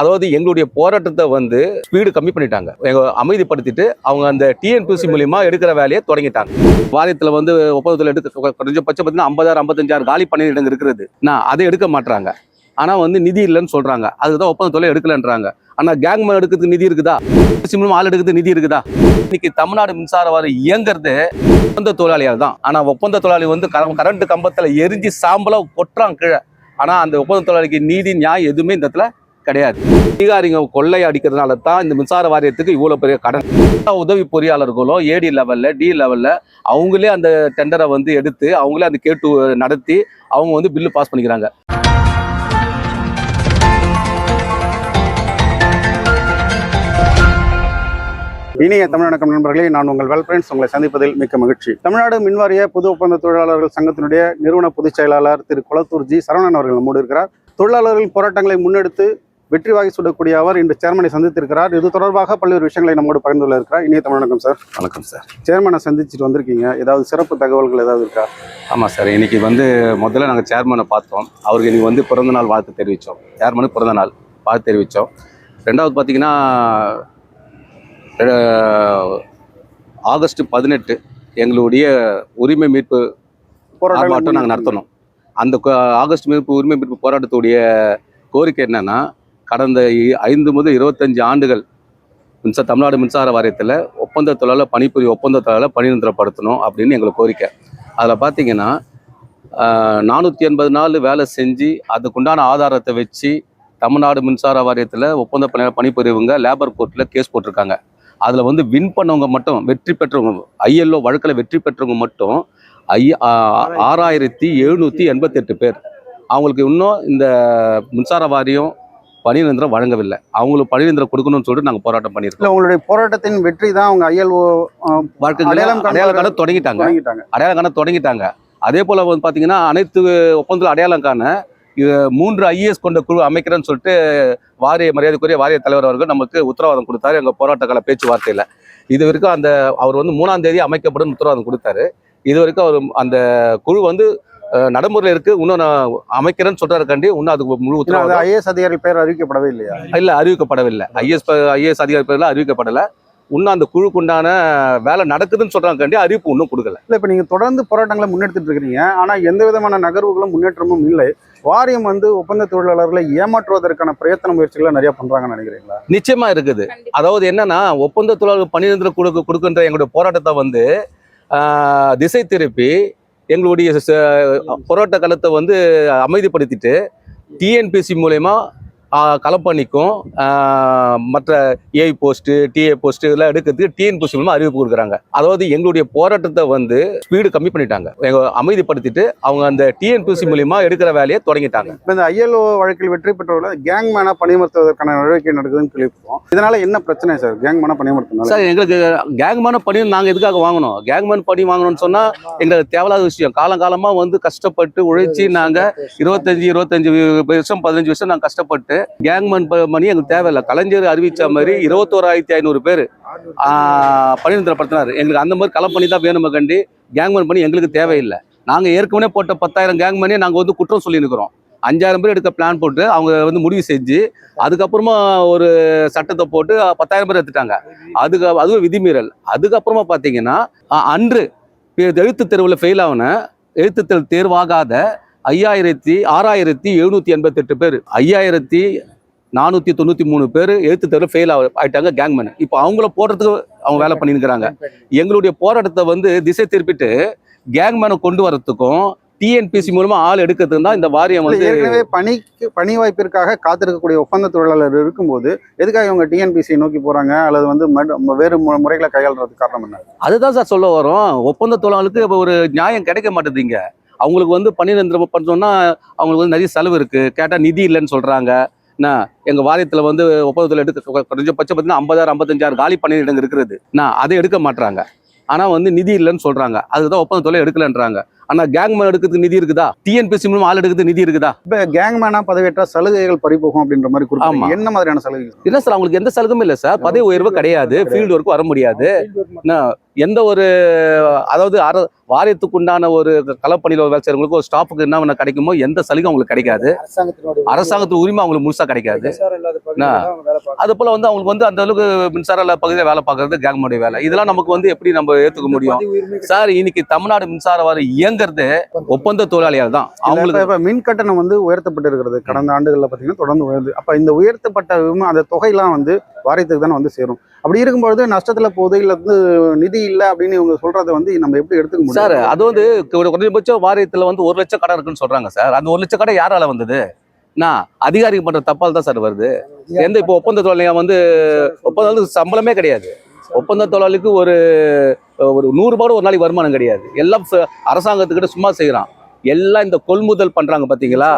அதாவது எங்களுடைய போராட்டத்தை வந்து ஸ்பீடு கம்மி பண்ணிட்டாங்க. எங்க அமைதிப்படுத்திட்டு அவங்க அந்த டிஎன்பிசி மூலியமா எடுக்கிற வேலையை தொடங்கிட்டாங்க. வாரியத்தில் வந்து ஒப்பந்தத்தில் எடுக்க குறைஞ்சபட்சம் பார்த்தீங்கன்னா ஐம்பதாயிரம் ஐம்பத்தஞ்சாயிரம் காலி பணியிடங்கள் இருக்கிறது. நான் அதை எடுக்க மாட்டுறாங்க ஆனா வந்து நிதி இல்லைன்னு சொல்றாங்க. அதுதான் ஒப்பந்தத்தொலை எடுக்கலன்றாங்க. ஆனா கேங் மேன் எடுக்கிறதுக்கு நிதி இருக்குதா? டிஎன்பிசி ஆள் எடுக்கிறதுக்கு நிதி இருக்குதா? இன்னைக்கு தமிழ்நாடு மின்சார வாரம் இயங்குறது ஒப்பந்த தொழிலாளியால் தான். ஆனா ஒப்பந்த தொழிலாளி வந்து கரண்ட் கம்பத்துல எரிஞ்சு சாம்பலாக கொட்டுறான் கீழே. ஆனா அந்த ஒப்பந்த தொழிலாளிக்கு நீதி நியாயம் எதுவுமே இந்த இடத்துல கிடையாது. அதிகாரிங்க கொள்ளை அடிக்கிறதுனால தான் இந்த மின்சார வாரியத்துக்கு இவ்வளோ பெரிய கடன். உதவி பொறியாளர்களும் ஏடி லெவலில் டி லெவலில் அவங்களே அந்த டெண்டரை வந்து எடுத்து அவங்களே அந்த கேட்டு நடத்தி அவங்க வந்து பில்லு பாஸ் பண்ணிக்கிறாங்க. இனிய தமிழ் நண்பர்களே நான் உங்கள் வெல் ஃப்ரெண்ட்ஸ் உங்களை சந்திப்பதில் மிக்க மகிழ்ச்சி. தமிழ்நாடு மின்வாரிய பொது ஒப்பந்த தொழிலாளர்கள் சங்கத்தினுடைய நிறுவன பொதுச் செயலாளர் திரு குளத்தூர் ஜி சரவணன் அவர்கள் மூடி இருக்கிறார். தொழிலாளர்களின் போராட்டங்களை முன்னெடுத்து வெற்றி வாகி சுடக்கூடிய அவர் இன்று சேர்மனை சந்தித்திருக்கிறார். இது தொடர்பாக பல்வேறு விஷயங்களை நம்மோடு பகிர்ந்து கொள்ள இருக்கிறார் இனிய தமிழ் வணக்கம் சார் வணக்கம் சார் சேர்மனை சந்திச்சுட்டு வந்திருக்கீங்க. ஏதாவது சிறப்பு தகவல்கள் ஏதாவது இருக்கா? ஆமாம் சார் இன்னைக்கு வந்து முதல்ல நாங்கள் சேர்மனை பார்த்தோம். அவருக்கு இன்னைக்கு வந்து பிறந்த நாள் வாழ்த்து தெரிவித்தோம் சேர்மனுக்கு பிறந்த நாள் வாழ்த்து தெரிவித்தோம் ரெண்டாவது பார்த்தீங்கன்னா ஆகஸ்ட் பதினெட்டு எங்களுடைய உரிமை மீட்பு ஆர்ப்பாட்டம் நாங்கள் நடத்தணும். அந்த ஆகஸ்ட் மீட்பு உரிமை மீட்பு போராட்டத்துடைய கோரிக்கை என்னன்னா கடந்த இ- ஐந்து முதல் இருபத்தஞ்சு ஆண்டுகள் மின்சார தமிழ்நாடு மின்சார வாரியத்தில் ஒப்பந்த தொழிலாளர் பணிபுரி ஒப்பந்த தொழிலாளர் பணிநிரந்தரப்படுத்தணும் அப்படின்னு எங்களுக்கு கோரிக்கை. அதில் பார்த்தீங்கன்னா நானூற்றி எண்பது நாள் வேலை செஞ்சு அதுக்குண்டான ஆதாரத்தை வச்சு தமிழ்நாடு மின்சார வாரியத்தில் ஒப்பந்த பணி பணிபுரிவங்க லேபர் கோர்ட்டில் கேஸ் போட்டிருக்காங்க. அதில் வந்து வின் பண்ணவங்க மட்டும் வெற்றி பெற்றவங்க ஐஎல்ஓ வழக்கில் வெற்றி பெற்றவங்க மட்டும் ஐ ஆறாயிரத்தி எழுநூற்றி எண்பத்தெட்டு பேர். அவங்களுக்கு இன்னும் இந்த மின்சார வாரியம் பணி நிரந்தரம் வழங்கவில்லை. அவங்களுக்கு பணி நிரந்தரம் கொடுக்கணும்னு சொல்லிட்டு நாங்கள் போராட்டம் பண்ணியிருக்கோம். உங்களுடைய போராட்டத்தின் வெற்றி தான் அவங்க ஐஎல்ஓ வாழ்க்கை அடையாளம் காண தொடங்கிட்டாங்க. அடையாளம் காண தொடங்கிட்டாங்க. அதே போல வந்து பாத்தீங்கன்னா அனைத்து ஒப்பந்தத்தில் அடையாளம் காண இது மூன்று ஐஏஎஸ் கொண்ட குழு அமைக்கிறேன்னு சொல்லிட்டு வாரிய மரியாதைக்குரிய வாரிய தலைவர் அவர்கள் நமக்கு உத்தரவாதம் கொடுத்தாரு. எங்க போராட்ட கால பேச்சுவார்த்தையில. இது வரைக்கும் அந்த அவர் வந்து மூணாம் தேதி அமைக்கப்படும் உத்தரவாதம் கொடுத்தாரு. இது வரைக்கும் அவர் அந்த குழு வந்து நடைமுறையில் இருக்கு. இன்னும் நான் அமைக்கிறேன்னு சொல்றாருக்காண்டி இன்னும் அதுக்கு முழு உத்தரவாதம். ஐஏஎஸ் அதிகாரி பேர் அறிவிக்கப்படவே இல்லையா? இல்ல அறிவிக்கப்படவில்லை. ஐஎஸ் ஐஏஎஸ் அதிகாரி பேர்ல அறிவிக்கப்படல. இன்னும் அந்த குழுக்குண்டான வேலை நடக்குதுன்னு சொல்றாங்க அறிவிப்பு இன்னும் கொடுக்கல. இல்ல இப்ப நீங்க தொடர்ந்து போராட்டங்களை முன்னெடுத்துட்டு இருக்கிறீங்க. ஆனா எந்த விதமான நகர்வுகளும் முன்னேற்றமும் இல்லை. வாரியம் வந்து ஒப்பந்த தொழிலாளர்களை ஏமாற்றுவதற்கான பிரயத்தன முயற்சிகளை நிறைய பண்றாங்கன்னு நினைக்கிறீங்களா? நிச்சயமா இருக்குது. அதாவது என்னன்னா ஒப்பந்த தொழிலாளர் பணிநிரந்தர கொடுக்க கொடுக்கின்ற எங்களுடைய போராட்டத்தை வந்து திசை திருப்பி எங்களுடைய ச- போராட்ட களத்தை வந்து அமைதிப்படுத்திட்டு டிஎன்பிசி மூலயமா களப்பணிக்கும் மற்ற ஏஐ போஸ்ட்டு டிஏ போஸ்ட் இதெல்லாம் எடுக்கிறதுக்கு டிஎன்பிசி மூலமா அறிவிப்பு கொடுக்குறாங்க. அதாவது எங்களுடைய போராட்டத்தை வந்து ஸ்பீடு கம்மி பண்ணிட்டாங்க. எங்க அமைதிப்படுத்திட்டு அவங்க அந்த டிஎன்பிசி மூலியமா எடுக்கிற வேலையை தொடங்கிட்டாங்க. இப்ப இந்த ஐஎல்ஓ வழக்கில் வெற்றி பெற்றவர்களை கேங் மேனா பணியமர்த்துவதற்கான நடவடிக்கை நடக்குதுன்னு கேள்விப்பட்டோம். இதனால என்ன பிரச்சனை சார்? கேங் மேனா பணியமர்த்தினால சார் எங்களுக்கு கேங்மேன் பணி நாங்கள் எதுக்காக வாங்கணும்? கேங்மேன் பணி வாங்கணும்னு சொன்னால் எங்களுக்கு தேவையில்லாத விஷயம். காலங்காலமாக வந்து கஷ்டப்பட்டு உழைச்சி நாங்கள் இருபத்தஞ்சி இருபத்தஞ்சு வருஷம் பதினஞ்சு வருஷம் நாங்கள் கஷ்டப்பட்டு கேங்மேன் மணி எங்களுக்கு தேவையில்லை. கலைஞர் அறிவித்த மாதிரி இருபத்தோராயிரத்தி ஐநூறு பேர் பணிநிரந்தரப்படுத்தினார் எங்களுக்கு அந்த மாதிரி களப்பணி தான் வேணுமே கண்டி கேங்மேன் பண்ணி எங்களுக்கு தேவையில்லை. நாங்கள் ஏற்கனவே போட்ட பத்தாயிரம் கேங் பண்ணி நாங்கள் வந்து குற்றம் சொல்லியிருக்கிறோம். அஞ்சாயிரம் பேர் எடுக்க பிளான் போட்டு அவங்க வந்து முடிவு செஞ்சு அதுக்கப்புறமா ஒரு சட்டத்தை போட்டு பத்தாயிரம் பேர் எடுத்துட்டாங்க. அதுக்கு அதுவும் விதிமீறல். அதுக்கப்புறமா பார்த்தீங்கன்னா அன்று எழுத்து எழுத்துத் தேர்வில் ஃபெயில் ஆன எழுத்து தேர்வு தேர்வாகாத ஐயாயிரத்தி ஆறாயிரத்தி எழுநூத்தி எண்பத்தெட்டு பேர். ஐயாயிரத்தி நானூற்றி தொண்ணூற்றி மூணு பேர் எழுத்துத் தேர்வில் ஃபெயில் ஆயிட்டாங்க கேங்மேன் இப்போ அவங்கள போடுறதுக்கு அவங்க வேலை பண்ணியிருக்கிறாங்க. எங்களுடைய போராட்டத்தை வந்து திசை திருப்பிட்டு கேங்மேனை கொண்டு வரதுக்கும் டிஎன்பிசி மூலமா ஆள் எடுக்கிறதுக்கு தான் இந்த வாரியம் வந்து ஏற்கனவே பணிக்கு பணி வாய்ப்பிற்காக காத்திருக்கக்கூடிய ஒப்பந்த தொழிலாளர் இருக்கும்போது எதுக்காக இவங்க டிஎன்பிசி நோக்கி போறாங்க? அல்லது வந்து வேறு முறைகளை கையாளுறதுக்கு காரணம் என்ன? அதுதான் சார் சொல்ல வரோம் ஒப்பந்த தொழிலாளருக்கு ஒரு நியாயம் கிடைக்க மாட்டேதுங்க அவங்களுக்கு வந்து நிரந்தரம் பண்ணோம்னா அவங்களுக்கு வந்து நிறைய செலவு இருக்கு. கேட்டால் நிதி இல்லைன்னு சொல்றாங்க. என்ன எங்க வாரியத்துல வந்து ஒப்பந்தத்தில் எடுக்க குறைஞ்சபட்சம் பார்த்தீங்கன்னா ஐம்பதாயிரம் ஐம்பத்தஞ்சாயிரம் காலி பணியிடங்கள் இருக்கிறது நான் அதை எடுக்க மாட்றாங்க. ஆனா வந்து நிதி இல்லைன்னு சொல்றாங்க. அதுதான் ஒப்பந்த தொழில் எடுக்கலன்றாங்க. ஆனா கேங் மேன் எடுக்கிறதுக்கு நிதி இருக்குதா? டிஎன்பிசி மூலம் ஆள் எடுக்கிறதுக்கு நிதி இருக்குதா? இப்ப கேங் மேனா பதவியேற்றா சலுகைகள் பறிபோகும் அப்படின்ற மாதிரி குறிப்பிட்டீங்க. ஆமா. என்ன மாதிரியான சலுகைகள்? என்ன சார் அவங்களுக்கு எந்த சலுகையும் இல்லை சார் பதவி உயர்வு கிடையாது. ஃபீல்டு ஒர்க்கு வர முடியாது. எந்த ஒரு அதாவது அர வாரியத்துக்கு உண்டான ஒரு களப்பணியில் வேலை செய்யறவங்களுக்கு ஒரு ஸ்டாஃபுக்கு என்ன ஒண்ணு கிடைக்குமோ எந்த சலுகையும் அவங்களுக்கு கிடைக்காது. அரசாங்கத்தினுடைய அரசாங்கத்து உரிமை அவங்களுக்கு முழுசா கிடைக்காது. அது போல வந்து அவங்களுக்கு வந்து அந்த அளவுக்கு மின்சார பகுதியில் வேலை பார்க்கறது கேங்கமுடைய வேலை. இதெல்லாம் நமக்கு வந்து எப்படி நம்ம ஏத்துக்க முடியும்? சார் இன்னைக்கு தமிழ்நாடு மின்சார வாரியம் இயங்குறது ஒப்பந்த தொழிலாளியால் தான். அவங்களுக்கு இப்ப- மின் கட்டணம் வந்து உயர்த்தப்பட்டு இருக்கிறது. கடந்த ஆண்டுகள்ல பாத்தீங்கன்னா தொடர்ந்து உயர்ந்து அப்ப இந்த உயர்த்தப்பட்ட விம- அந்த தொகையெல்லாம் வந்து வாரியத்துக்கு தானே வந்து சேரும். அப்படி இருக்கும்பொழுது நஷ்டத்துல போகுது இல்ல வந்து நிதி இல்ல அப்படின்னு இவங்க சொல்றதை வந்து நம்ம எப்படி எடுத்துக்க சார் அது வந்து ஒரு வாரியத்தில் வாரியத்துல வந்து ஒரு லட்சம் கடை இருக்குன்னு சொல்றாங்க சார். அந்த ஒரு லட்சம் கடை யாரால வந்தது? நான் அதிகாரிகள் பண்ற தப்பால் தான் சார் வருது. எந்த இப்போ ஒப்பந்த தொழிலாளியா வந்து ஒப்பந்த சம்பளமே கிடையாது. ஒப்பந்த தொழிலாளிக்கு ஒரு ஒரு நூறுபாடு ஒரு நாளைக்கு வருமானம் கிடையாது. எல்லாம் ச- அரசாங்கத்துக்கிட்ட சும்மா செய்கிறான் எல்லாம் இந்த கொள்முதல் பண்றாங்க பாத்தீங்களா?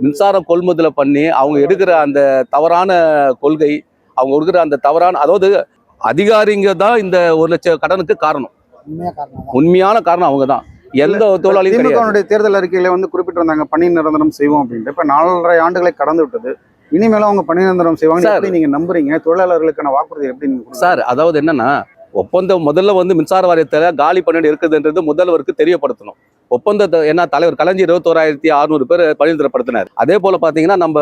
மின்சாரம் கொள்முதலை பண்ணி அவங்க எடுக்கிற அந்த தவறான கொள்கை அவங்க எடுக்கிற அந்த தவறான அதாவது அதிகாரிங்க தான் இந்த ஒரு லட்சம் கடனுக்கு காரணம். உண்மையான காரணம் அவங்க தான் எந்த கிடையாது. திமுகவுடைய தேர்தல் அறிக்கையில வந்து குறிப்பிட்டிருந்தாங்க பணி நிரந்தரம் செய்வோம் அப்படின்ட்டு. இப்ப நாலரை ஆண்டுகளை கடந்து விட்டது. இனிமேலும் அவங்க பணி நிரந்தரம் செய்வாங்க நீங்க நம்புறீங்க? தொழிலாளர்களுக்கான வாக்குறுதி எப்படி? சார் அதாவது என்னன்னா ஒப்பந்தம் முதல்ல வந்து மின்சார வாரியத்துல காலி பண்ணிட்டு இருக்குதுன்றது முதல்வருக்கு தெரியப்படுத்தணும். ஒப்பந்தத்தை என்ன தலைவர் கலைஞர் இருபத்தோராயிரத்தி அறுநூறு பேர் பணிந்திரப்படுத்தினார் அதே போல பாத்தீங்கன்னா நம்ம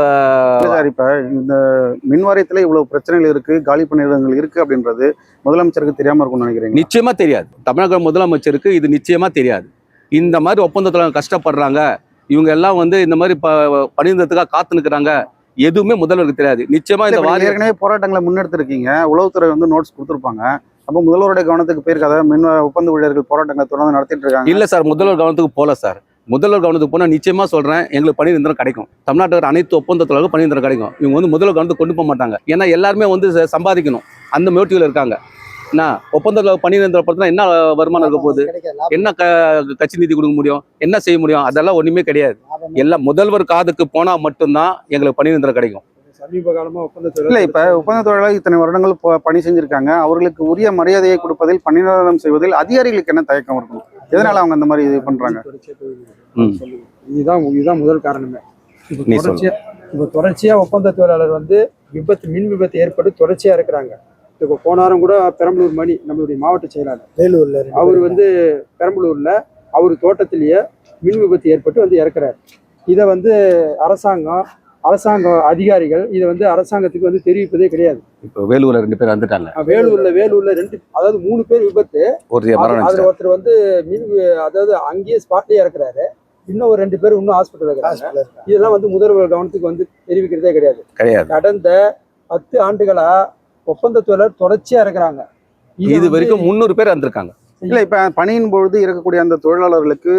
சார் இப்ப இந்த மின் வாரியத்துல இவ்வளவு பிரச்சனைகள் இருக்கு காலி பணியிடங்கள் இருக்கு அப்படின்றது முதலமைச்சருக்கு தெரியாம இருக்கும்னு நினைக்கிறீங்க நிச்சயமா தெரியாது. தமிழக முதலமைச்சருக்கு இது நிச்சயமா தெரியாது. இந்த மாதிரி ஒப்பந்தத்துல கஷ்டப்படுறாங்க. இவங்க எல்லாம் வந்து இந்த மாதிரி ப- பணிந்ததுக்காக காத்து நிற்கிறாங்க எதுவுமே முதல்வருக்கு தெரியாது. நிச்சயமா இந்த ஏற்கனவே போராட்டங்களை முன்னெடுத்திருக்கீங்க. உளவுத்துறை வந்து நோட்ஸ் கொடுத்துருப்பாங்க. அப்போ முதல்வருடைய கவனத்துக்கு போயிருக்காத மின் ஒப்பந்த ஊழியர்கள் போராட்டங்களை தொடர்ந்து நடத்திட்டு இருக்காங்க. இல்ல சார் முதல்வர் கவனத்துக்கு போல சார். முதல்வர் கவனத்துக்கு போனா நிச்சயமா சொல்றேன் எங்களுக்கு பணி நிரந்தரம் கிடைக்கும். தமிழ்நாட்டில் அனைத்து ஒப்பந்தத்தில் பணி நிரந்தரம் கிடைக்கும். இவங்க வந்து முதல்வர் கவனத்துக்கு கொண்டு போக மாட்டாங்க. ஏன்னா எல்லாருமே வந்து சம்பாதிக்கணும். அந்த மோட்டிவ்ல இருக்காங்க. என்ன ஒப்பந்தத்தில் பணி நிரந்தரப்படுத்தினா என்ன வருமானம் இருக்க போகுது? என்ன க கட்சி நிதி கொடுக்க முடியும்? என்ன செய்ய முடியும்? அதெல்லாம் ஒண்ணுமே கிடையாது. எல்லாம் முதல்வர் காதுக்கு போனா மட்டும்தான் எங்களுக்கு பணி நிரந்தரம் கிடைக்கும். சமீப காலமா ஒப்பந்த இல்ல இப்ப ஒப்பந்த தொழிலாளர் இத்தனை வருடங்கள் ப- பணி செஞ்சிருக்காங்க. அவர்களுக்கு உரிய மரியாதையை கொடுப்பதில் பணி நிரந்தரம் செய்வதில் அதிகாரிகளுக்கு என்ன தயக்கம் இருக்கும் எதனால அவங்க அந்த மாதிரி இது பண்றாங்க? ம். இதுதான் இதுதான் முதல் காரணமே. இப்போ நீ சொல்லு. தொடர்ச்சியா இப்போ தொடர்ச்சியா ஒப்பந்த தொழிலாளர் வந்து விபத்து மின் விபத்து ஏற்பட்டு தொடர்ச்சியா இருக்கிறாங்க. இப்போ போன வாரம் கூட பெரம்பலூர் மணி நம்மளுடைய மாவட்ட செயலாளர். வேலூர்ல அவர் வந்து பெரம்பலூர்ல அவர் தோட்டத்திலேயே மின் விபத்து ஏற்பட்டு வந்து இறக்குறாரு. இதை வந்து அரசாங்கம் அரசாங்க அதிகாரிகள் இதை வந்து அரசாங்கத்துக்கு வந்து தெரிவிப்பதே கிடையாது. இப்போ வேலூர்ல ரெண்டு பேர் வந்துட்டாங்க வேலூர்ல வேலூர்ல ரெண்டு அதாவது மூணு பேர் விபத்து. அதுல ஒருத்தர் வந்து மின் அதாவது அங்கேயே ஸ்பாட்லயே இறக்குறாரு. இன்னும் ஒரு ரெண்டு பேர் இன்னும் ஹாஸ்பிட்டல் இருக்காங்க. இதெல்லாம் வந்து முதல்வர் கவனத்துக்கு வந்து தெரிவிக்கிறதே கிடையாது. கிடையாது. கடந்த பத்து ஆண்டுகளா ஒப்பந்த தொழிலாளர் தொடர்ச்சியா இருக்கிறாங்க இது வரைக்கும் முந்நூறு பேர் வந்திருக்காங்க இல்ல இப்ப பணியின் பொழுது இருக்கக்கூடிய அந்த தொழிலாளர்களுக்கு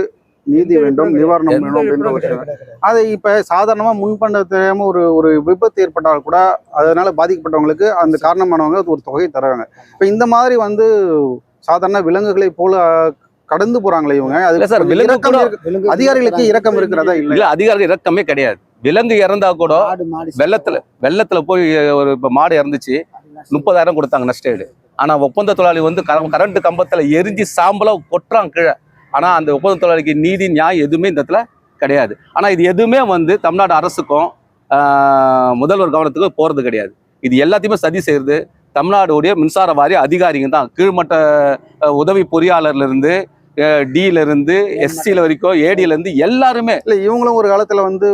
நீதி வேண்டும் நிவாரணம் வேணும் அப்படின்ற விஷயம். அதை இப்ப சாதாரணமா முன்பண்ண தெரியாம ஒரு ஒரு விபத்து ஏற்பட்டால் கூட அதனால பாதிக்கப்பட்டவங்களுக்கு அந்த காரணமானவங்க ஒரு தொகை தராங்க இப்ப இந்த மாதிரி வந்து சாதாரண விலங்குகளை போல கடந்து போறாங்களே இவங்க. அது இல்ல சார், விலங்கு இரக்கம் அதிகாரிகளுக்கு இரக்கம் இருக்கிறதா இல்ல? இல்ல அதிகாரிகள் இறக்கமே கிடையாது. விலங்கு இறந்தா கூட வெள்ளத்துல வெள்ளத்துல போய் ஒரு இப்ப மாடு இறந்துச்சு முப்பதாயிரம் கொடுத்தாங்க நஷ்டஈடு ஆனா ஒப்பந்த தொழிலாளி வந்து கர- கரண்ட் கம்பத்துல எரிஞ்சு சாம்பலா கொட்டுறான் கீழே. ஆனால் அந்த ஒப்பந்த தொழிலாளிக்கு நீதி நியாயம் எதுவுமே இந்த இடத்துல கிடையாது. ஆனால் இது எதுவுமே வந்து தமிழ்நாடு அரசுக்கும் முதல்வர் கவனத்துக்கும் போகிறது கிடையாது. இது எல்லாத்தையுமே சதி செய்கிறது தமிழ்நாடுடைய மின்சார வாரிய அதிகாரிங்க தான். கீழ்மட்ட உதவி பொறியாளர்லேருந்து டியிலேருந்து எஸ்சியில் வரைக்கும் ஏடியிலேருந்து எல்லாருமே இல்லை இவங்களும் ஒரு காலத்தில் வந்து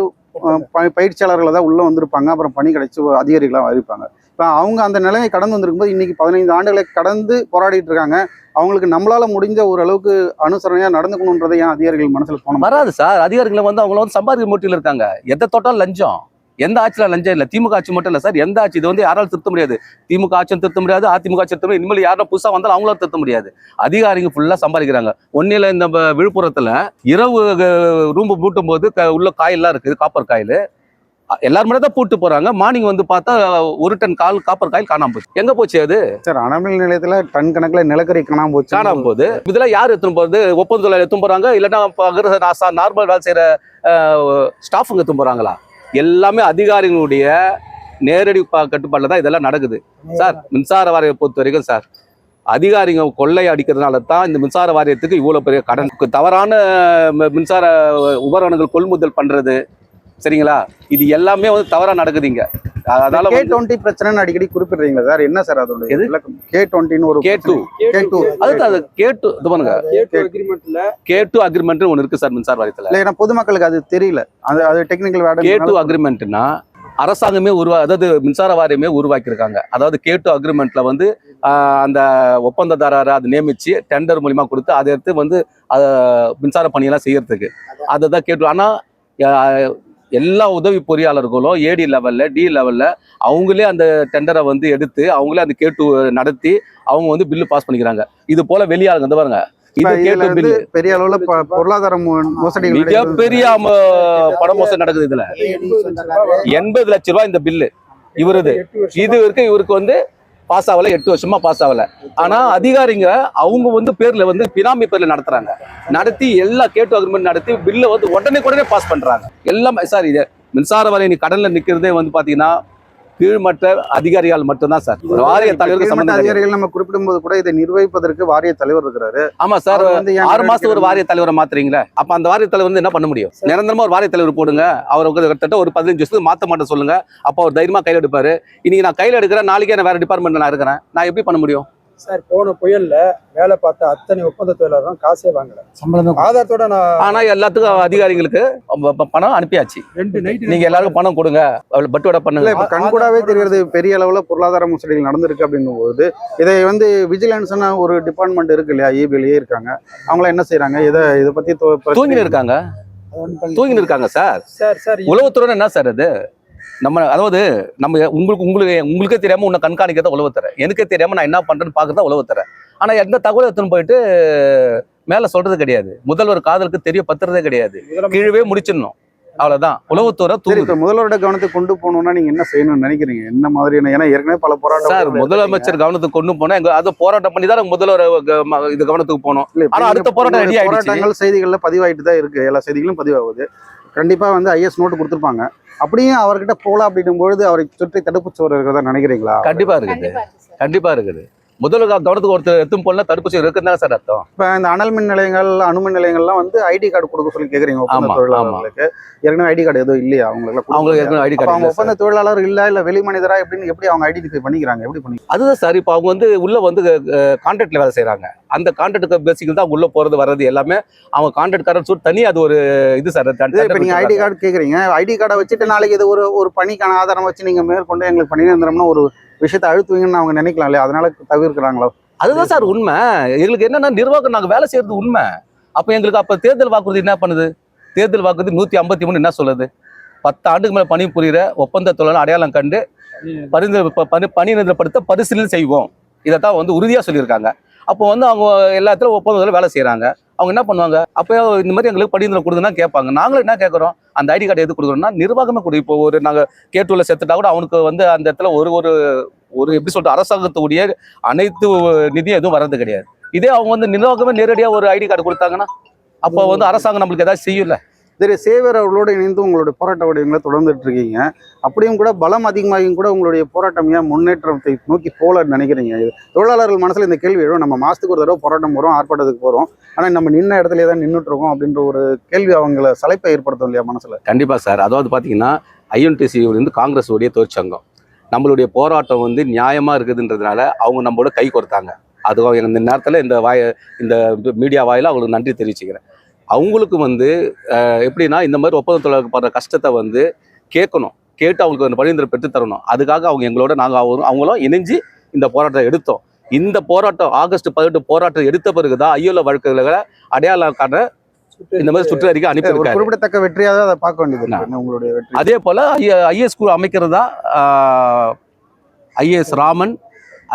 பயிற்சியாளர்களை ப- தான் உள்ளே வந்திருப்பாங்க. அப்புறம் பணி கிடைச்சி அதிகாரிகளாக இருப்பாங்க இப்போ அவங்க அந்த நிலையை கடந்து வந்திருக்கும்போது இன்றைக்கி பதினைந்து ஆண்டுகளை கடந்து போராடிட்டு இருக்காங்க. அவங்களுக்கு நம்மளால முடிஞ்ச ஓரளவுக்கு அனுசரணையாக நடந்துக்கணுன்றதை ஏன் அதிகாரிகள் மனசில் போனோம் வராது சார். அதிகாரிகளை வந்து அவங்கள வந்து சம்பாதிக்க மூட்டியில் இருக்காங்க. எதை தொட்டாலும் லஞ்சம். எந்த ஆட்சியில் லஞ்சம் இல்லை. திமுக ஆட்சி மட்டும் இல்லை சார். எந்த ஆட்சி? இது வந்து யாராலும் திருத்த முடியாது. திமுக ஆட்சியும் திருத்த முடியாது. அதிமுக ஆட்சி திருத்த முடியாது. இனிமேல் யாரும் புதுசாக வந்தாலும் அவங்களால திருத்த முடியாது. அதிகாரிங்க ஃபுல்லாக சம்பாதிக்கிறாங்க. ஒன்றில் இந்த விழுப்புரத்தில் இரவு ரூம்பு பூட்டும் போது க- உள்ள காயெல்லாம் இருக்குது காப்பர் காயில். எல்லாரும் தான் பூட்டு போறாங்க. மார்னிங் வந்து பார்த்தா ஒரு டன் கால் காப்பர் காயில் காணாம போச்சு. எங்க போச்சு அது? சார் அனமில் நிலையத்துல டன் கணக்குல நிலக்கரி காணாம போச்சு. காணாம போகுது. இதெல்லாம் யார் எடுத்துன்னு போறது? ஒப்பந்த தொழிலாளி எடுத்துன்னு போறாங்க? இல்லைன்னா நார்மல் வேலை செய்யற ஸ்டாஃபுங்க எடுத்துன்னு போறாங்களா? எல்லாமே அதிகாரிகளுடைய நேரடி கட்டுப்பாட்டுல தான் இதெல்லாம் நடக்குது. சார் மின்சார வாரியம் பொறுத்த வரைக்கும் சார் அதிகாரிங்க கொள்ளை அடிக்கிறதுனால தான் இந்த மின்சார வாரியத்துக்கு இவ்வளவு பெரிய கடன். தவறான மின்சார உபகரணங்கள் கொள்முதல் பண்றது சரிங்களா? இது எல்லாமே வந்து தவறா நடக்குது இங்க அதனால கே டுவெண்ட்டி பிரச்சனைன்னு அடிக்கடி குறிப்பிடுறீங்களா சார் என்ன சார் அதோட எது? கே டுவெண்ட்டின்னு ஒரு கே டூ கே டூ அதுதான் அது கே டூ இது பண்ணுங்க அக்ரிமெண்ட்ல கே டூ அக்ரிமெண்ட் ஒன்று இருக்கு சார் மின்சார வாரியத்தில். இல்ல ஏன்னா பொதுமக்களுக்கு அது தெரியல. அது அது டெக்னிக்கல் கே டூ அக்ரிமெண்ட்னா அரசாங்கமே உருவா அதாவது மின்சார வாரியமே உருவாக்கியிருக்காங்க. அதாவது கே டூ அக்ரிமெண்ட்ல வந்து அந்த ஒப்பந்ததாரரை அது நியமிச்சு டெண்டர் மூலியமா கொடுத்து அதை எடுத்து வந்து மின்சார பணியெல்லாம் செய்யறதுக்கு. அதை தான் கே டூ ஆனால் எல்லா உதவி பொறியாளர்களும் ஏடி லெவல்ல டி லெவல்ல அவங்களே அந்த டெண்டரை வந்து எடுத்து அவங்களே அந்த கே டூ நடத்தி அவங்க வந்து பில்லு பாஸ் பண்ணிக்கிறாங்க. இது போல வெளியாளுங்க பாருங்க. வந்து பில்லு பெரிய அளவுல பொருளாதார மோ- மோசடிகள் நடைபெறுது. மிகப்பெரிய பண மோசடி நடக்குது இதுல. எண்பது லட்ச ரூபாய் இந்த பில்லு இவருது. இது இருக்கு இவருக்கு வந்து பாஸ் ஆகல எட்டு வருஷமா பாஸ் ஆகல. ஆனா அதிகாரிங்க அவங்க வந்து பேர்ல வந்து பினாமி பேர்ல நடத்துறாங்க. நடத்தி எல்லா கேட்டு அக்ரிமெண்ட் நடத்தி பில்லை வந்து உடனே உடனே பாஸ் பண்றாங்க. எல்லாமே சார் இது மின்சார வலை நீ கடலில் நிக்கிறதே வந்து பாத்தீங்கன்னா கீழ்மட்ட அதிகாரிகள் மட்டும்தான் சார். வாரிய தலைவருக்கு கிடையாது. அதிகாரிகள் நம்ம குறிப்பிடும்போது கூட இதை நிர்வகிப்பதற்கு வாரிய தலைவர் இருக்கிறாரு. ஆமா சார் ஆறு மாசத்துக்கு ஒரு வாரிய தலைவரை மாத்துறீங்களா? அப்ப அந்த வாரிய தலைவர் வந்து என்ன பண்ண முடியும்? நிரந்தரமா ஒரு வாரிய தலைவர் போடுங்க. அவர் கிட்டத்தட்ட ஒரு பதினஞ்சு வருஷத்துக்கு மாத்த மாட்டேன் சொல்லுங்க. அப்போ அவர் தைரியமா கையில எடுப்பாரு. இன்னைக்கு நான் கையில எடுக்கிறேன் நாளைக்கே நான் வேற டிபார்ட்மெண்ட்ல நான் இருக்கிறேன். நான் எப்படி பண்ண முடியும்? சார் போன புயல்ல வேலை பார்த்த அத்தனை ஒப்பந்த தொழிலாளரும் காசே வாங்கல. சம்பளம் ஆதாரத்தோட நான் ஆனா எல்லாத்துக்கும் அதிகாரிகளுக்கு பணம் அனுப்பியாச்சு. ரெண்டு நைட்டு நீங்க எல்லாருக்கும் பணம் கொடுங்க. அவள் பட்டுவட பண்ணுங்க. இப்ப கண்கூடாவே தெரிகிறது பெரிய அளவுல பொருளாதார மோசடிகள் நடந்திருக்கு அப்படின்னும் போது இதை வந்து விஜிலன்ஸ்னு ஒரு டிபார்ட்மெண்ட் இருக்கு இல்லையா? இபிலேயே இருக்காங்க. அவங்கள என்ன செய்றாங்க? இதை இதை பத்தி தூங்கின்னு இருக்காங்க. தூங்கின்னு இருக்காங்க சார். சார் சார் உளவுத்துறை என்ன சார் அது நம்ம அதாவது நம்ம உங்களுக்கு உங்களுக்கு உங்களுக்கே தெரியாம உன்னை கண்காணிக்கிறத உளவுத்துறை எனக்கே தெரியாம நான் என்ன பண்றேன்னு பாக்குறதா உளவுத்துறை ஆனா எந்த தகவல் எடுத்துன்னு போயிட்டு மேல சொல்றது கிடையாது. முதல்வர் காதலுக்கு தெரிய பத்துறதே கிடையாது. கீழவே முடிச்சிடணும். அவ்வளவுதான். உளவுத்துறை இப்ப முதல்வரோட கவனத்துக்கு கொண்டு போகணும்னா நீங்க என்ன செய்யணும்னு நினைக்கிறீங்க? என்ன மாதிரியான ஏன்னா ஏற்கனவே பல போராட்டம் சார் முதலமைச்சர் கவனத்துக்கு கொண்டு போனா எங்க அதை போராட்டம் பண்ணி தான் முதல்வர் இது கவனத்துக்கு போனோம். ஆனா அடுத்த போராட்டம். போராட்டங்கள் செய்திகள்ல பதிவாயிட்டு தான் இருக்கு. எல்லா செய்திகளும் பதிவாகுது. கண்டிப்பா வந்து ஐஎஸ் நோட்டு கொடுத்துருப்பாங்க. அப்படியும் அவர்கிட்ட போகலாம் அப்படின்னும் பொழுது அவரை சுற்றி தடுப்பு சுவர் இருக்கிறதா நினைக்கிறீங்களா? கண்டிப்பா இருக்குது. கண்டிப்பா இருக்குது. முதல்வர் கவனத்துக்கு ஒருத்தர் எத்தும் போல தடுப்பூசி இருக்குன்னு சார் அர்த்தம். இப்ப இந்த அனல் மின் நிலையங்கள் அணுமின் நிலையங்கள்லாம் வந்து ஐடி கார்டு கொடுக்க சொல்லி கேக்குறீங்க ஒப்பந்த தொழிலாளர்களுக்கு. ஏற்கனவே ஐடி கார்டு எதுவும் இல்லையா? அவங்களுக்கு அவங்களுக்கு ஏற்கனவே ஐடி அப்ப அவங்க கார்டு ஒப்பந்த தொழிலாளர் இல்ல இல்ல வெளி மனிதரா எப்படின்னு எப்படி அவங்க ஐடென்டிஃபை பண்ணிக்கிறாங்க? எப்படி பண்ணி அதுதான் சார் இப்போ அவங்க வந்து உள்ள வந்து கான்ட்ராக்ட்ல வேலை செய்றாங்க. அந்த கான்ட்ராக்ட் பேசிக்கல் தான் உள்ள போறது வர்றது எல்லாமே அவங்க கான்ட்ராக்ட் காரன் சொல்லி தனி அது ஒரு இது சார் இப்ப நீங்க ஐடி கார்டு கேக்குறீங்க. ஐடி கார்டை வச்சுட்டு நாளைக்கு இது ஒரு ஒரு பணிக்கான ஆதாரம் வச்சு நீங்க மேற்கொண்டு எங்களுக்கு பணி நிரந்தரம்னு ஒரு விஷயத்தை அழுத்துவீங்கன்னு அவங்க நினைக்கலாம் இல்லையா அதனால தவிர்க்கிறாங்களோ? அதுதான் சார் உண்மை. எங்களுக்கு என்னன்னா நிர்வாகம் நாங்கள் வேலை செய்யறது உண்மை. அப்போ எங்களுக்கு அப்போ தேர்தல் வாக்குறுதி என்ன பண்ணுது? தேர்தல் வாக்குறுதி நூத்தி ஐம்பத்தி மூணு என்ன சொல்லுது? பத்து ஆண்டுக்கு மேலே பணி புரிகிற ஒப்பந்த தொழிலாளர் அடையாளம் கண்டு பரிந்து ப- பணி பணி நிரந்தரப்படுத்த பரிசீலனை செய்வோம். இதை தான் வந்து உறுதியாக சொல்லியிருக்காங்க. அப்போ வந்து அவங்க எல்லா ஒப்பந்தத்தில் வேலை செய்கிறாங்க அவங்க என்ன பண்ணுவாங்க? அப்போ இந்த மாதிரி எங்களுக்கு படிநிலை கொடுங்கன்னா கேட்பாங்க. நாங்களும் என்ன கேட்குறோம்? அந்த ஐடி கார்டு எது கொடுக்குறோம்னா நிர்வாகமே கொடு. இப்போ ஒரு நாங்கள் கேட்டுள்ள செத்துட்டா கூட அவனுக்கு வந்து அந்த இடத்துல ஒரு ஒரு ஒரு எப்படி சொல்லிட்டு அரசாங்கத்துடைய அனைத்து நிதியும் எதுவும் வர்றது கிடையாது. இதே அவங்க வந்து நிர்வாகமே நேரடியாக ஒரு ஐடி கார்டு கொடுத்தாங்கன்னா அப்போ வந்து அரசாங்கம் நம்மளுக்கு ஏதாவது செய்யல திரு சேவர் அவர்களோடு இணைந்து உங்களுடைய போராட்ட வடிவங்களை தொடர்ந்துட்டு இருக்கீங்க. அப்படியும் கூட பலம் அதிகமாகியும் கூட உங்களுடைய போராட்டம் ஏன் முன்னேற்றத்தை நோக்கி போகலன்னு நினைக்கிறீங்க? தொழிலாளர்கள் மனசில் இந்த கேள்வி எழும். நம்ம மாசத்துக்கு ஒரு தடவை போராட்டம் போகிறோம் ஆர்ப்பாட்டத்துக்கு போகிறோம் ஆனால் நம்ம நின்ன இடத்துல தான் நின்றுட்டு இருக்கோம் அப்படின்ற ஒரு கேள்வி அவங்கள சலைப்பை ஏற்படுத்தும் இல்லையா மனசில்? கண்டிப்பாக சார். அதாவது பார்த்தீங்கன்னா ஐஎன்டிசி வந்து காங்கிரஸ் உடைய தொழிற்சங்கம். நம்மளுடைய போராட்டம் வந்து நியாயமாக இருக்குதுன்றதுனால அவங்க நம்மளோட கை கொடுத்தாங்க. அதுவும் இந்த நேரத்தில் இந்த வாய இந்த மீடியா வாயில் அவங்களுக்கு நன்றி தெரிவிச்சுக்கிறேன். அவங்களுக்கு வந்து எப்படின்னா இந்த மாதிரி ஒப்பந்தத்தில் படுற கஷ்டத்தை வந்து கேட்கணும். கேட்டு அவங்களுக்கு அந்த பணிந்துரை பெற்று தரணும். அதுக்காக அவங்க எங்களோட நாங்கள் அவரும் அவங்களும் இணைஞ்சு இந்த போராட்டத்தை எடுத்தோம். இந்த போராட்டம் ஆகஸ்ட் பதினெட்டு போராட்டம் எடுத்த பிறகுதான் ஐயோல வழக்குகளை அடையாளம் காண இந்த மாதிரி சுற்று அறிக்கை ஒரு அனுப்பியிருக்காரு குறிப்பிடத்தக்க வெற்றியாக அதை பார்க்க வேண்டியது உங்களுடைய வெற்றி. அதே போல ஐஏஎஸ் குழு அமைக்கிறதா ஐஏஎஸ் ராமன்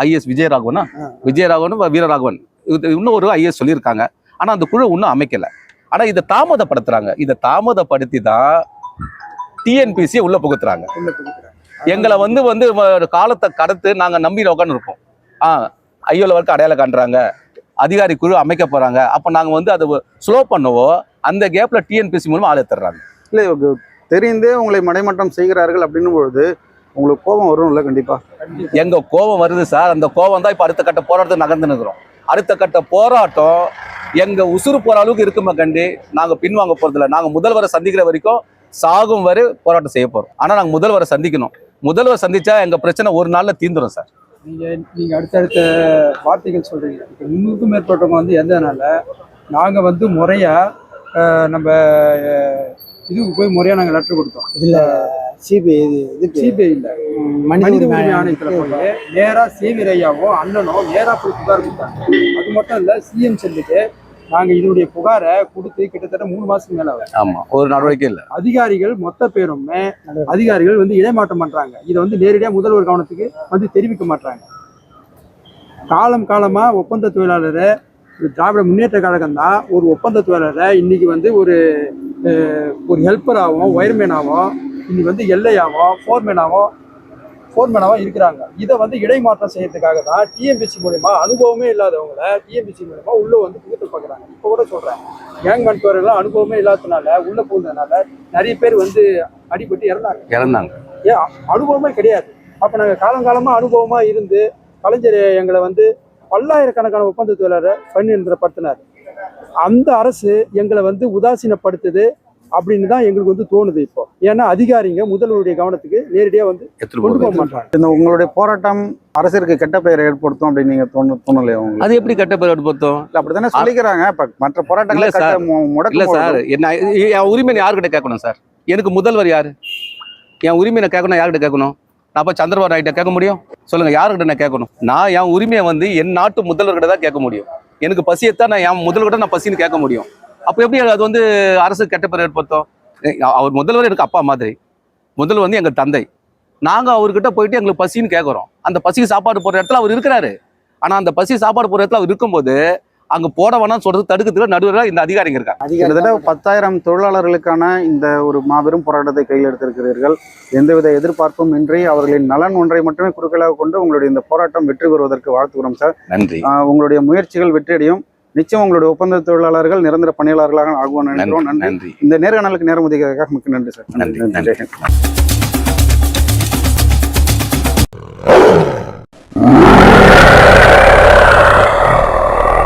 ஐஏஎஸ் விஜயராகவனா? விஜயராகவன் வீரராகவன். இது இன்னும் ஒரு ஐஏஎஸ் சொல்லியிருக்காங்க. ஆனா அந்த குழு இன்னும் அமைக்கல. ஆனா இதை தாமதப்படுத்துறாங்க. இதை தாமதப்படுத்தி தான் டிஎன்பிசி உள்ள புகுத்துறாங்க. எங்களை வந்து வந்து காலத்தை கடத்து நாங்க நம்பி உட்காந்து இருப்போம் ஆ ஐயோல வரைக்கும் அடையாளம் காண்றாங்க. அதிகாரி குழு அமைக்க போறாங்க. அப்ப நாங்க வந்து அதை ஸ்லோ பண்ணவோ அந்த கேப்ல டிஎன்பிசி மூலமா ஆள் எடுத்துறாங்க இல்ல தெரிந்தே உங்களை மடைமட்டம் செய்கிறார்கள் அப்படின்னும் பொழுது உங்களுக்கு கோபம் வரும்ல கண்டிப்பா? எங்க கோபம் வருது சார். அந்த கோபம் தான் இப்ப அடுத்த கட்ட போராட்டத்தை நகர்ந்து நிற்கிறோம் அடுத்த கட்ட போராட்டம் எங்க உசுறு போற அளவுக்கு இருக்குமா கண்டி? நாங்க பின்வாங்க போறதில்ல. நாங்க முதல்வரை சந்திக்கிற வரைக்கும் சாகும் வரை போராட்டம் செய்ய போறோம். ஆனா நாங்க முதல்வரை சந்திக்கணும். முதல்வர் சந்திச்சா எங்க பிரச்சனை ஒரு நாள்ல தீந்துரும் சார். நீங்க நீங்க அடுத்தடுத்த வார்த்தைகள் சொல்றீங்க. இப்போ முன்னூறுக்கும் மேற்பட்டவங்க வந்து எந்தனால? நாங்க வந்து முறையா அஹ், நம்ம இதுக்கு போய் முறையா நாங்க லெட்டர் கொடுத்தோம். இதுல சிபிஐ இது இதுக்கு. சிபிஐ இல்ல. மனித உரிமை ஆணையத்துல போய் நேரா சேவியர் ஐயாவும் அண்ணனும் நேரா போய் புகார் கொடுத்தாங்க. அது மட்டும் இல்ல சிஎம் செல்லுக்கு நாங்க இதனுடைய புகாரை கொடுத்து கிட்டத்தட்ட மூணு மாசத்துக்கு மேல. ஆமா ஒரு நடவடிக்கை இல்ல. அதிகாரிகள் மொத்த பேருமே அதிகாரிகள் வந்து இடைமாற்றம் பண்றாங்க. இதை வந்து நேரடியா முதல்வர் கவனத்துக்கு வந்து தெரிவிக்க மாட்டாங்க காலம் காலமா ஒப்பந்த தொழிலாளரை திராவிட முன்னேற்ற கழகம் தான் ஒரு ஒப்பந்த தொழிலாளரை இன்னைக்கு வந்து ஒரு ஒரு ஹெல்ப்பராகவும் ஒயர்மேனாகவும் இன்னைக்கு வந்து எல்ஐயாவும் ஃபோர்மேனாவும் ஃபோர்மேனாவும் இருக்கிறாங்க. இதை வந்து இடைமாற்றம் செய்யறதுக்காக தான் டிஎம்பிசி மூலயமா அனுபவமே இல்லாதவங்கள டிஎம்பிசி மூலயமா உள்ள வந்து புகுத்த பார்க்குறாங்க. இப்போ கூட சொல்றேன். கேங் மன்பவர்கள்லாம் அனுபவமே இல்லாததுனால உள்ள புகுந்ததுனால நிறைய பேர் வந்து அடிபட்டு இறந்தாங்க. இறந்தாங்க. ஏன்? அனுபவமே கிடையாது. அப்ப நாங்க காலங்காலமா அனுபவமா இருந்து கலைஞர் எங்களை வந்து பல்லாயிரக்கணக்கான ஒப்பந்த தொழிலாளரை பணி நிரந்தரப்படுத்தினார் அந்த அரசு எங்களை வந்து உதாசீனப்படுத்துது. அப்படின்னு தான் எங்களுக்கு வந்து தோணுது இப்போ. ஏன்னா அதிகாரிங்க முதல்வருடைய கவனத்துக்கு நேரடியா வந்து கொண்டு போக மாட்டாங்க. இந்த உங்களுடைய போராட்டம் அரசிற்கு கெட்ட பெயரை ஏற்படுத்தும் அப்படின்னு நீங்க தோணு தோணலையா அது எப்படி கட்ட பொருத்தம் இல்ல அப்படித்தானே சொல்லிக்கிறாங்க. இப்ப மற்ற போராட்டங்களை கட்ட சார். என்ன என் உரிமை நான் யார்கிட்ட கேட்கணும் சார்? எனக்கு முதல்வர் யாரு? என் உரிமையை நான் கேட்கணும் யார்கிட்ட கேட்கணும்? நான் அப்ப சந்திரபாபு நாயுடு கேட்க முடியும்? சொல்லுங்க யாருக்கிட்ட நான் கேட்கணும்? நான் என் உரிமையை வந்து என் நாட்டு முதல்வர்கிட்ட தான் கேட்க முடியும். எனக்கு பசியத்தான் நான் என் முதல்வர்கிட்ட நான் பசின்னு கேட்க முடியும். அப்போ எப்படி அது வந்து அரசு கெட்ட பேர் ஏற்படுத்தும்? அவர் முதல்வர் எனக்கு அப்பா மாதிரி. முதல்வர் வந்து எங்க தந்தை. நாங்க அவர்கிட்ட போயிட்டு எங்களுக்கு பசின்னு கேட்குறோம் அந்த பசிக்கு சாப்பாடு போடுற இடத்துல அவர் இருக்கிறாரு. ஆனா அந்த பசி சாப்பாடு போடுற இடத்துல அவர் இருக்கும்போது அங்க போட வேணாம்னு சொல்றது தடுக்கிறதுக்கு நடுவில் இந்த அதிகாரிங்க இருக்காங்க. கிட்டத்தட்ட பத்தாயிரம் தொழிலாளர்களுக்கான இந்த ஒரு மாபெரும் போராட்டத்தை கையில் எடுத்திருக்கிறீர்கள். எந்தவித எதிர்பார்ப்பும் இன்றி அவர்களின் நலன் ஒன்றை மட்டுமே குறுக்கலாக கொண்டு உங்களுடைய இந்த போராட்டம் வெற்றி பெறுவதற்கு வாழ்த்துக்கிறோம் சார். நன்றி. உங்களுடைய முயற்சிகள் வெற்றியடையும். நிச்சயம் உங்களுடைய ஒப்பந்த தொழிலாளர்கள் நிரந்தர பணியாளர்களாக ஆகுவோம் நினைக்கிறோம். நன்றி. இந்த நேர்காணலுக்கு நேரம் ஒதுக்கிறதுக்காக மிக்க நன்றி சார். நன்றி. நன்றி